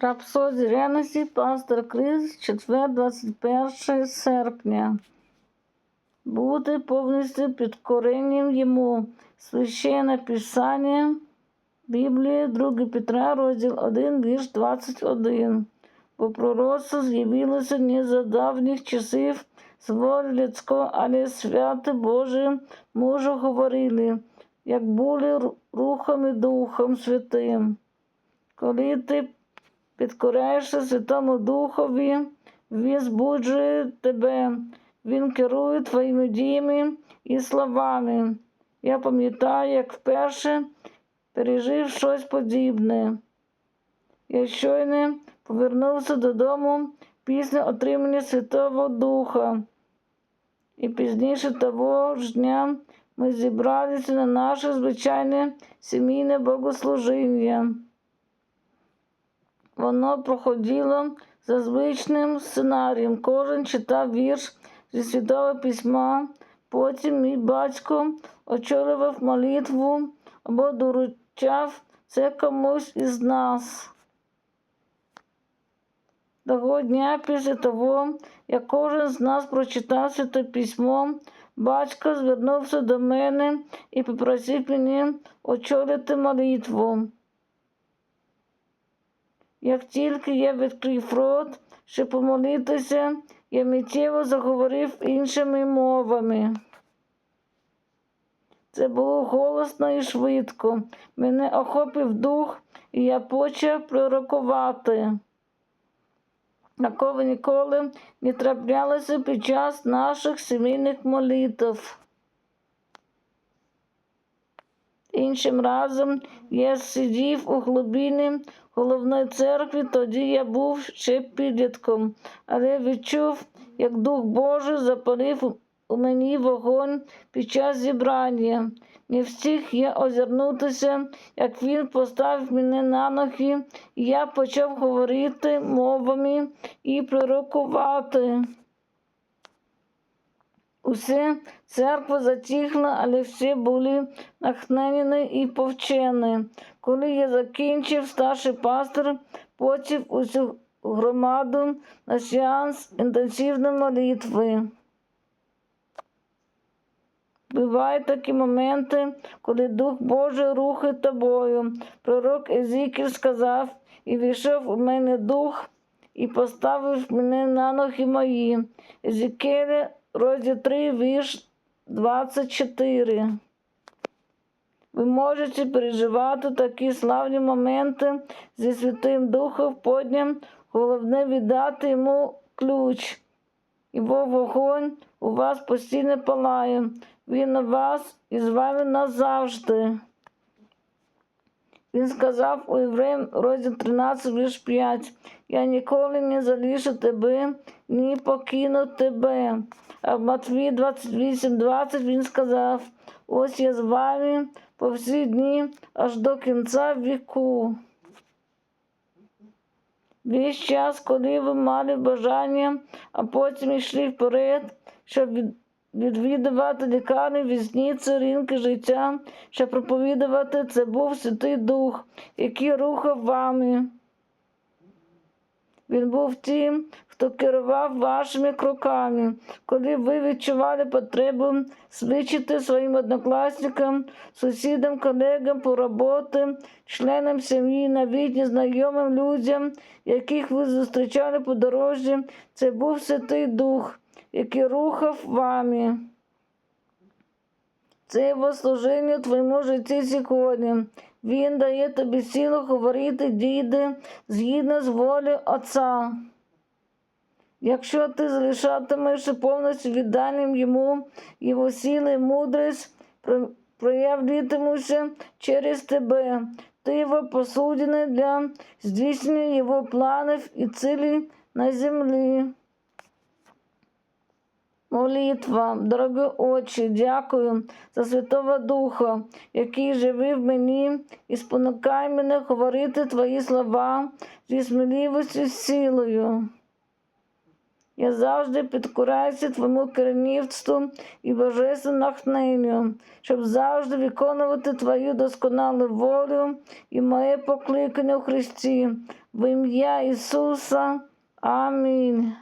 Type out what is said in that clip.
Рапсодія ревності, пастор Крис, четвер, 21 серпня. Бути повністю підкоренням йому. Священне Писання, Біблія, 2 Петра, розділ 1, вірш 21. Бо пророцтво з'явилося не за давніх часів з людського, але святи Боже мужу говорили, як були рухом і Духом Святим. Коли ти підкоряєшся Святому Духові, Він збуджує тебе, Він керує твоїми діями і словами. Я пам'ятаю, як вперше пережив щось подібне. Я щойно повернувся додому після отримання Святого Духа. І пізніше того ж дня ми зібралися на наше звичайне сімейне богослужіння. Воно проходило за звичним сценарієм. Кожен читав вірш зі Святого Письма, потім мій батько очолював молитву або доручав це комусь із нас. Того дня після того, як кожен з нас прочитав Святе письмо, батько звернувся до мене і попросив мене очолити молитву. Як тільки я відкрив рот, щоб помолитися, я миттєво заговорив іншими мовами. Це було голосно і швидко. Мене охопив дух, і я почав пророкувати. Такого ніколи не траплялося під час наших сімейних молитв. Іншим разом я сидів у глибині головної церкви, тоді я був ще підлітком, але відчув, як Дух Божий запалив у мені вогонь під час зібрання. Не встиг я озирнутися, як він поставив мене на ноги, і я почав говорити мовами і пророкувати. Усе церква затихла, але всі були нахнені і повчені. Коли я закінчив, старший пастор потів усю громаду на сеанс інтенсивної молитви. Бувають такі моменти, коли Дух Божий рухає тобою. Пророк Езікіль сказав, і війшов у мене дух, і поставив мене на ноги мої. Езекеля, розділ 3, вірш 24. Ви можете переживати такі славні моменти зі Святим Духом подням, головне віддати йому ключ. Його вогонь у вас постійно палає. Він у вас і з вами назавжди. Він сказав у Євреям розділ 13, вірш 5, я ніколи не залишу тебе, ні покину тебе. А в Матвії 28, 20 він сказав, ось я з вами по всі дні аж до кінця віку. Весь час, коли ви мали бажання, а потім йшли вперед, щоб відвідувати лікарні, візниці, ринки життя, щоб проповідувати, це був Святий Дух, який рухав вами. Він був тим, хто керував вашими кроками, коли ви відчували потребу свідчити своїм однокласникам, сусідам, колегам по роботі, членам сім'ї, навіть незнайомим людям, яких ви зустрічали по дорожі, це був Святий Дух, який рухав вами. Це його служіння в твоєму житті сьогодні. Він дає тобі силу говорити діди згідно з волею Отця. Якщо ти залишатимеш повністю відданим йому, його сили і мудрість про- проявлятимуться через тебе. Ти його посудини для здійснення його планів і цілей на землі. Молитва, дорогі очі, дякую за Святого Духа, який живе в мені і спонукає мене говорити Твої слова зі сміливістю і силою. Я завжди підкоряюся Твоєму керівництву і божественному натхненню, щоб завжди виконувати Твою досконалу волю і моє покликання у Христі. в ім'я Ісуса. Амінь.